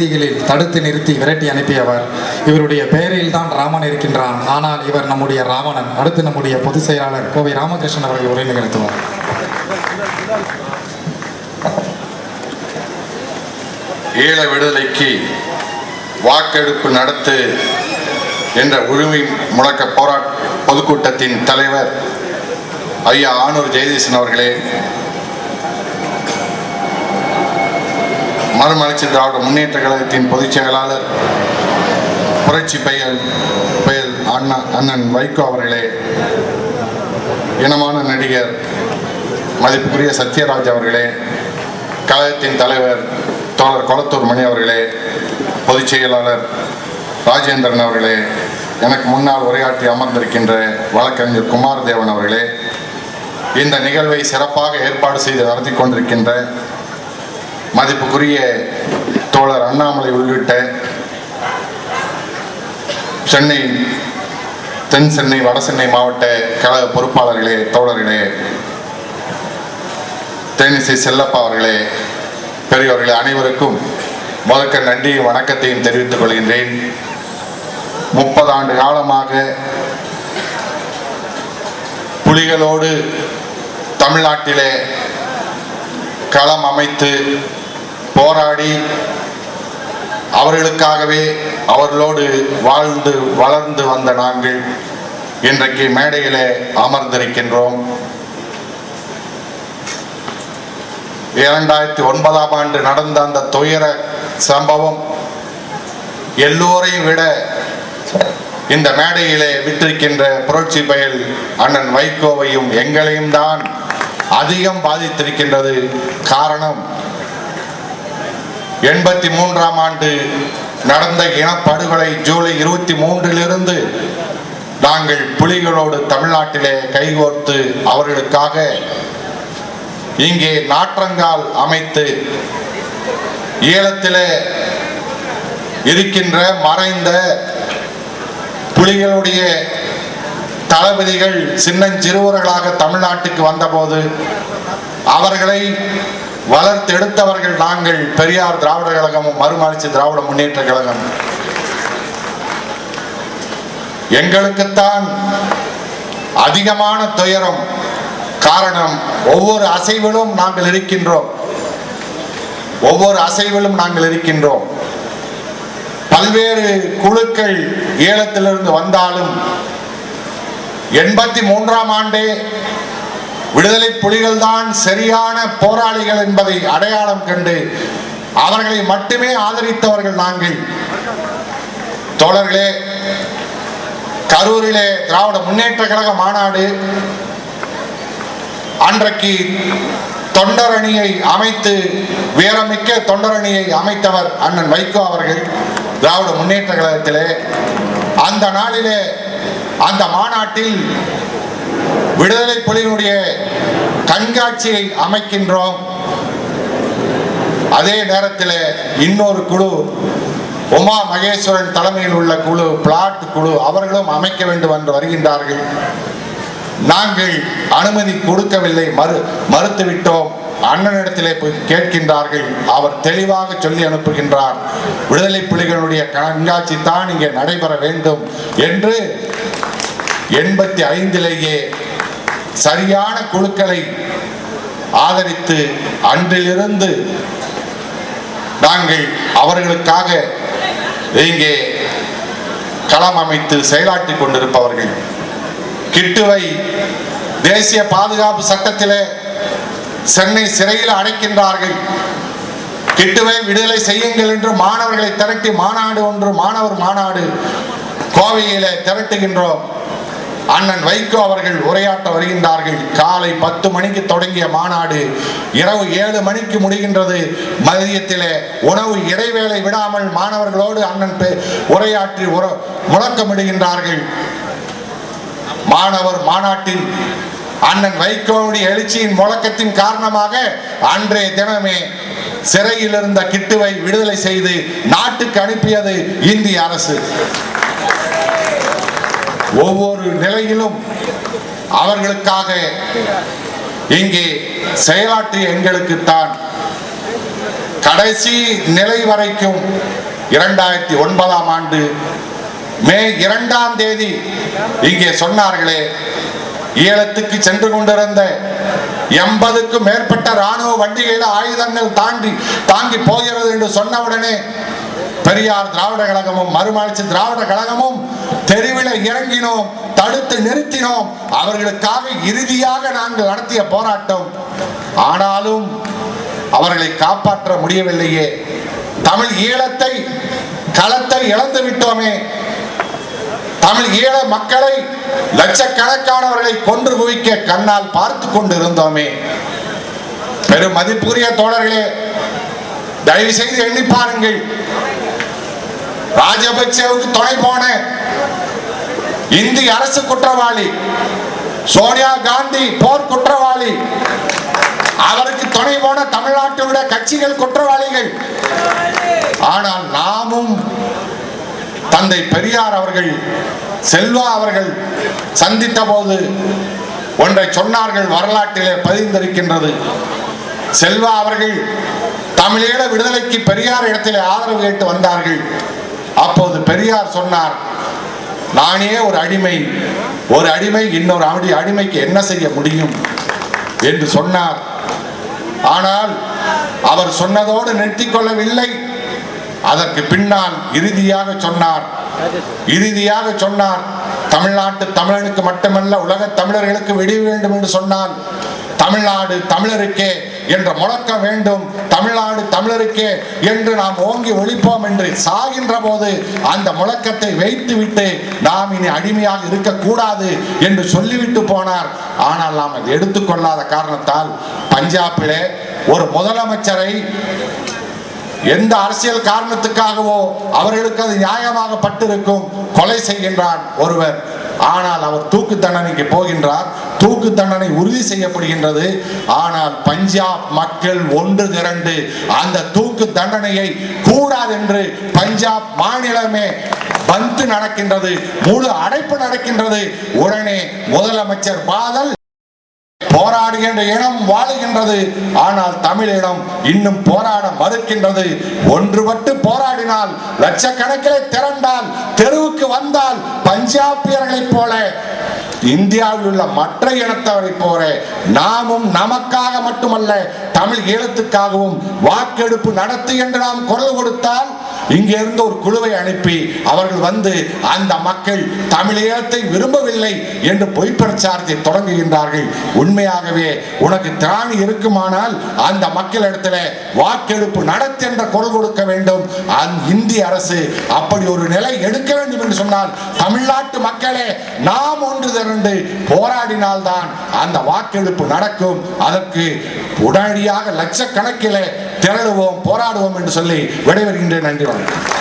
வீதிகளில் தடுத்து நிறுத்தி விரட்டி அனுப்பியவர். இவருடைய பெயரில் தான் ராமன் இருக்கின்றான். ஆனால் இவர் நம்முடைய ராவணன். அடுத்து நம்முடைய பொதுச் செயலாளர் கோவை ராமகிருஷ்ணன் அவர்கள் உரை நிகழ்த்துவார் ஈழ விடுதலைக்கு வாக்கெடுப்பு நடத்து என்ற உரிமை முழக்க போராட்ட பொதுக்கூட்டத்தின் தலைவர் ஐயா ஆனூர் ஜெயதீசன் அவர்களே மறுமலர்ச்சி திராவிட முன்னேற்ற கழகத்தின் பொதுச் செயலாளர் புரட்சி பெயர் பெயர் அண்ணா அண்ணன் வைகோ அவர்களே. இனமான நடிகர் மதிப்புக்குரிய சத்யராஜ் அவர்களே. கழகத்தின் தலைவர் தோழர் கொளத்தூர் மணி அவர்களே. பொதுச் செயலாளர் ராஜேந்திரன் அவர்களே. எனக்கு முன்னால் உரையாற்றி அமர்ந்திருக்கின்ற வழக்கறிஞர் குமாரதேவன் அவர்களே. இந்த நிகழ்வை சிறப்பாக ஏற்பாடு செய்து நடத்தி கொண்டிருக்கின்ற மதிப்புக்குரிய தோழர் அண்ணாமலை உள்ளிட்ட சென்னை தென் சென்னை வட சென்னை மாவட்ட கழக பொறுப்பாளர்களே தோழர்களே தேனிசை செல்லப்பா அவர்களே பெரியவர்களே அனைவருக்கும் முதற்க நன்றியும் வணக்கத்தையும் தெரிவித்துக் கொள்கின்றேன். முப்பது ஆண்டு காலமாக புலிகளோடு தமிழ்நாட்டிலே களம் அமைத்து போராடி அவர்களுக்காகவே அவர்களோடு வாழ்ந்து வளர்ந்து வந்த நாங்கள் இன்றைக்கு மேடையிலே அமர்ந்திருக்கின்றோம். இரண்டாயிரத்தி ஒன்பதாம் ஆண்டு நடந்த அந்த துயர சம்பவம் எல்லோரையும் விட இந்த மேடையிலே விட்டிருக்கின்ற புரட்சி பயல் அண்ணன் வைகோவையும் எங்களையும் தான் அதிகம் பாதித்திருக்கின்றது. காரணம் எண்பத்தி மூன்றாம் ஆண்டு நடந்த இனப்படுகொலை ஜூலை இருபத்தி மூன்றிலிருந்து நாங்கள் புலிகளோடு தமிழ்நாட்டிலே கைகோர்த்து அவர்களுக்காக இங்கே நாற்றங்கால் அமைத்து ஈழத்திலே இருக்கின்ற மறைந்த புலிகளுடைய தளபதிகள் சின்னஞ்சிறுவர்களாக தமிழ்நாட்டுக்கு வந்தபோது அவர்களை வளர்த்தெடுத்தவர்கள் நாங்கள் பெரியார் திராவிட கழகமும் மறுமலர்ச்சி திராவிட முன்னேற்ற கழகம். எங்களுக்குத்தான் அதிகமான துயரம் காரணம் ஒவ்வொரு அசைவிலும் நாங்கள் இருக்கின்றோம். ஒவ்வொரு அசைவிலும் நாங்கள் இருக்கின்றோம். பல்வேறு குழுக்கள் ஈழத்திலிருந்து வந்தாலும் எண்பத்தி மூன்றாம் ஆண்டே விடுதலை புலிகள் தான் சரியான போராளிகள் என்பதை அடையாளம் கண்டு அவர்களை மட்டுமே ஆதரித்தவர்கள் நாங்கள். தோழர்களே கரூரிலே திராவிட முன்னேற்ற கழக மாநாடு அன்றைக்கு தொண்டரணியை அமைத்து வீரமிக்க தொண்டரணியை அமைத்தவர் அண்ணன் வைகோ அவர்கள் திராவிட முன்னேற்ற கழகத்திலே. அந்த நாளிலே அந்த மாநாட்டில் விடுதலை புலியினுடைய கண்காட்சியை அமைக்கின்றோம். அதே நேரத்தில் இன்னொரு குழு உமா மகேஸ்வரன் தலைமையில் உள்ள குழு பிளாட் குழு அவர்களும் அமைக்க வேண்டும் என்று வருகின்றார்கள். நாங்கள் அனுமதி கொடுக்கவில்லை மறு மறுத்துவிட்டோம். அண்ணனிடத்திலே போய் கேட்கின்றார்கள். அவர் தெளிவாக சொல்லி அனுப்புகின்றார். விடுதலை புலிகளுடைய கண்காட்சி தான் இங்கே நடைபெற வேண்டும் என்று எண்பத்தி ஐந்திலேயே சரியான குழுக்களை ஆதரித்து அன்றிலிருந்து நாங்கள் அவர்களுக்காக இங்கே களம் அமைத்து செயலாற்றிக் கொண்டிருப்பவர்கள். கிட்டுவை தேசிய பாதுகாப்பு சட்டத்திலே சென்னை சிறையில் அடைக்கின்றார்கள். கிட்டுவை விடுதலை செய்யுங்கள் என்று மாணவர்களை திரட்டி மாநாடு ஒன்று மாணவர் மாநாடு கோவையிலே திரட்டுகின்றோம். அண்ணன் வைகோ அவர்கள் உரையாற்ற வருகின்றார்கள். காலை பத்து மணிக்கு தொடங்கிய மாநாடு இரவு ஏழு மணிக்கு முடிகின்றது. மதியத்திலே உணவு இடைவேளை விடாமல் மாணவர்களோடு அண்ணன் உரையாற்றி முழக்கமிடுகின்றார்கள். மாணவர் மாநாட்டில் அண்ணன் வைகோவுடைய எழுச்சியின் முழக்கத்தின் காரணமாக அன்றைய தினமே சிறையில் இருந்த கிட்டுவை விடுதலை செய்து நாட்டுக்கு அனுப்பியது இந்திய அரசு. ஒவ்வொரு நிலையிலும் அவர்களுக்காக இங்கே செயலாற்றிய எங்களுக்குத்தான் கடைசி நிலை வரைக்கும் இரண்டாயிரத்தி ஒன்பதாம் ஆண்டு மே இரண்டாம் தேதி இங்கே சொன்னார்களே ஈழத்துக்கு சென்று கொண்டிருந்த எண்பதுக்கும் மேற்பட்ட ராணுவ வண்டிகளில் ஆயுதங்கள் தாண்டி தாங்கி போகிறது என்று சொன்னவுடனே பெரியார் திராவிட கழகமும் மறுமலர்ச்சி திராவிட கழகமும் தெருவில் இறங்கினோம் தடுத்து நிறுத்தினோம். அவர்களுக்காக இறுதியாக நாங்கள் நடத்திய போராட்டம். ஆனாலும் அவர்களை காப்பாற்ற முடியவில்லையே. தமிழ் ஈழத்தை களத்தை இழந்து விட்டோமே. தமிழ் ஈழ மக்களை லட்சக்கணக்கானவர்களை கொன்று குவிக்க கண்ணால் பார்த்து கொண்டு இருந்தோமே பெரும் மதிப்புரிய தோழர்களே தயவு செய்து எண்ணி பாருங்கள். ராஜபக்சேவுக்கு துணை போன இந்திய அரசு குற்றவாளி. சோனியா காந்தி போர் குற்றவாளி. அவருக்கு துணை போன தமிழ்நாட்டை விட கட்சிகள் குற்றவாளிகள். ஆனால் நாமும் தந்தை பெரியார் அவர்கள் செல்வா அவர்கள் சந்தித்த போது ஒன்றை சொன்னார்கள் வரலாற்றிலே பதிந்திருக்கின்றது. செல்வா அவர்கள் தமிழீழ விடுதலைக்கு பெரியார் இடத்திலே ஆதரவு கேட்டு வந்தார்கள். அப்போது பெரியார் சொன்னார் நானே ஒரு அடிமை ஒரு அடிமை இன்னொரு அடி அடிமைக்கு என்ன செய்ய முடியும்? என்று சொன்னார். ஆனால் அவர் சொன்னதோடு நிறுத்திக்கொள்ளவில்லை அதற்கு பின்னால் இறுதியாக சொன்னார் இறுதியாக சொன்னார் தமிழ்நாட்டு தமிழனுக்கு மட்டுமல்ல உலக தமிழர்களுக்கு விடிய வேண்டும் என்று சொன்னால் தமிழ்நாடு தமிழருக்கே என்ற முழக்கம் வேண்டும். தமிழ்நாடு தமிழருக்கே என்று நாம் ஓங்கி ஒழிப்போம் என்று சாகின்ற போது அந்த முழக்கத்தை வைத்துவிட்டு நாம் இனி அடிமையாக இருக்கக்கூடாது என்று சொல்லிவிட்டு போனார். ஆனால் நாம் அதை எடுத்துக்கொள்ளாத காரணத்தால் பஞ்சாபிலே ஒரு முதலமைச்சரை எந்த அரசியல் காரணத்துக்காகவோ அவர்களுக்கு அது நியாயமாக பட்டிருக்கும் கொலை செய்கின்றான் ஒருவர். ஆனால் அவர் தூக்கு தண்டனைக்கு போகின்றார். தூக்கு தண்டனை உறுதி செய்யப்படுகின்றது. ஆனால் பஞ்சாப் மக்கள் ஒன்று திரண்டு அந்த தூக்கு தண்டனையை கூடாது என்று பஞ்சாப் மாநிலமே பந்து நடக்கின்றது முழு அடைப்பு நடக்கின்றது. உடனே முதலமைச்சர் பாதல் போராடுகின்ற இனம் வாழுகின்றது. ஆனால் தமிழிடம் இன்னும் போராட மறுக்கின்றது. ஒன்றுபட்டு போராடினால் லட்சக்கணக்கிலே திரண்டால் தெருவுக்கு வந்தால் பஞ்சாபியர்களைப் போல இந்தியாவில் உள்ள மற்ற இனத்தவரைப் போல நாமும் நமக்காக மட்டுமல்ல தமிழ் ஈழத்துக்காகவும் வாக்கெடுப்பு நடத்து என்று நாம் குரல் கொடுத்தால் இங்கே இருந்து ஒரு குழுவை அனுப்பி அவர்கள் வந்து அந்த மக்கள் தமிழீழத்தை விரும்பவில்லை என்று பொய் பிரச்சாரத்தை தொடங்குகின்றார்கள். உண்மையாகவே உனக்கு திராணி இருக்குமானால் அந்த மக்களிடத்தில் வாக்கெடுப்பு நடத்து என்ற குரல் கொடுக்க வேண்டும். இந்திய அரசு அப்படி ஒரு நிலை எடுக்க வேண்டும் என்று சொன்னால் தமிழ்நாட்டு மக்களே நாம் ஒன்று திரண்டு போராடினால்தான் அந்த வாக்கெடுப்பு நடக்கும். அதற்கு உடனடியாக லட்சக்கணக்கிலே திரளுவோம் போராடுவோம் என்று சொல்லி விடைபெறுகின்றேன். நன்றி வணக்கம்.